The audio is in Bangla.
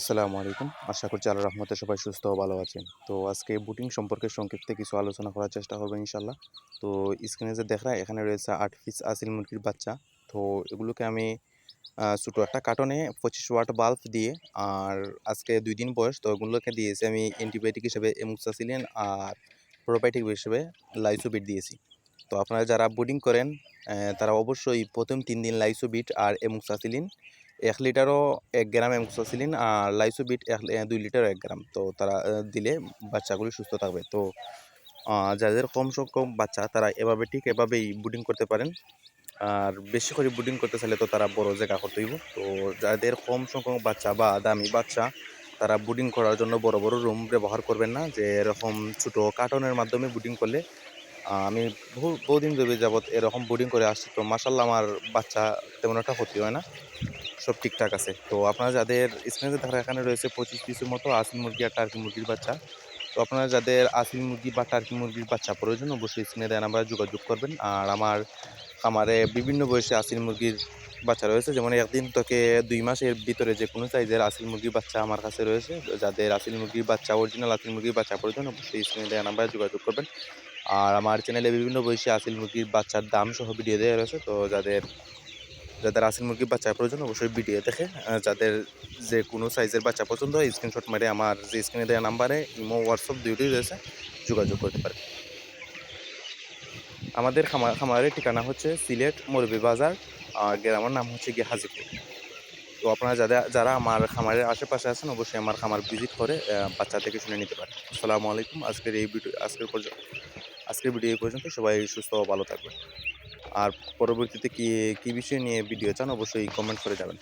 আসসালামু আলাইকুম। আশা করছি আল্লাহ রহমতে সবাই সুস্থ ও ভালো আছেন। তো আজকে বুটিং সম্পর্কে সংক্ষিপ্তে কিছু আলোচনা করার চেষ্টা করব ইনশাল্লাহ তো স্ক্রিনে যে দেখা এখানে রয়েছে আট পিস আসিল মুরগির বাচ্চা। তো এগুলোকে আমি ছোটো একটা কার্টনে পঁচিশ ওয়াট বাল্ব দিয়ে, আর আজকে দুই দিন বয়স, তো এগুলোকে দিয়েছি আমি অ্যান্টিবায়োটিক হিসেবে এমুক্সাসিলিন আর প্রোবায়োটিক হিসেবে লাইসোবিট দিয়েছি। তো আপনারা যারা বুটিং করেন তারা অবশ্যই প্রথম তিন দিন লাইসোবিট আর এমুক্সাসিলিন এক লিটারও এক গ্রাম এমক্সাসিলিন আর লাইসোবিট এক দুই লিটার এক গ্রাম। তো তারা দিলে বাচ্চাগুলি সুস্থ থাকবে। তো যাদের কম সংখ্যক বাচ্চা, তারা এভাবে ঠিক এভাবেই বুডিং করতে পারেন। আর বেশি করে বুডিং করতে চাইলে তো তারা বড় জায়গা করতে হইব। তো যাদের কম সংখ্যক বাচ্চা বা দামি বাচ্চা, তারা বুডিং করার জন্য বড় বড় রুম ব্যবহার করবেন না। যে এরকম ছোটো কার্টনের মাধ্যমে বুডিং করলে আমি বহু, বহুদিন ধরে যাবৎ এরকম বুডিং করে আসছি। তো মাসাল্লাহ আমার বাচ্চা তেমন একটা ক্ষতি হয় না। সব ঠিকঠাক আছে। তো আপনারা যাদের স্ক্রিনে দেখা এখানে রয়েছে পঁচিশ পিসের মতো আসিল মুরগি আর টার্কি মুরগির বাচ্চা। তো আপনারা যাদের আসিল মুরগি বা টার্কি মুরগির বাচ্চা প্রয়োজন, অবশ্যই স্ক্রিনে দেন আমরা যোগাযোগ করবেন। আর আমার খামারে বিভিন্ন বয়সে আসিল মুরগির বাচ্চা রয়েছে, যেমন একদিন থেকে দুই মাসের ভিতরে যে কোনো সাইজের আসিল মুরগির বাচ্চা আমার কাছে রয়েছে। যাদের আসিল মুরগির বাচ্চা অরিজিনাল আসিল মুরগির বাচ্চা প্রয়োজন, অবশ্যই স্ক্রিনে দেন আমরা যোগাযোগ করবেন। আর আমার চ্যানেলে বিভিন্ন বয়সে আসিল মুরগির বাচ্চার দাম সহ ভিডিও দেওয়া রয়েছে। তো যাদের যাদের আসিল মুরগির বাচ্চা প্রয়োজন, অবশ্যই ভিডিও দেখে যাদের যে কোনো সাইজের বাচ্চা পছন্দ হয় স্ক্রিনশট মেরে আমার যে স্ক্রিনে দেওয়া নাম্বারে ইমো হোয়াটসঅ্যাপ দুটোই রয়েছে, যোগাযোগ করতে পারে আমাদের খামার খামারের ঠিকানা হচ্ছে সিলেট মরবি বাজার, আর গ্রামের নাম হচ্ছে গিয়ে হাজিপুর। তো আপনারা যাদের যারা আমার খামারের আশেপাশে আছেন, অবশ্যই আমার খামার ভিজিট করে বাচ্চা থেকে শুনে নিতে পারেন। আসসালামু আলাইকুম, আজকের এই ভিডিও আজকের পর্যন্ত আজকের ভিডিও পর্যন্ত, সবাই সুস্থ ও ভালো থাকবেন। আর পরবর্তীতে কি কী বিষয় নিয়ে ভিডিও চান অবশ্যই কমেন্ট করে যাবেন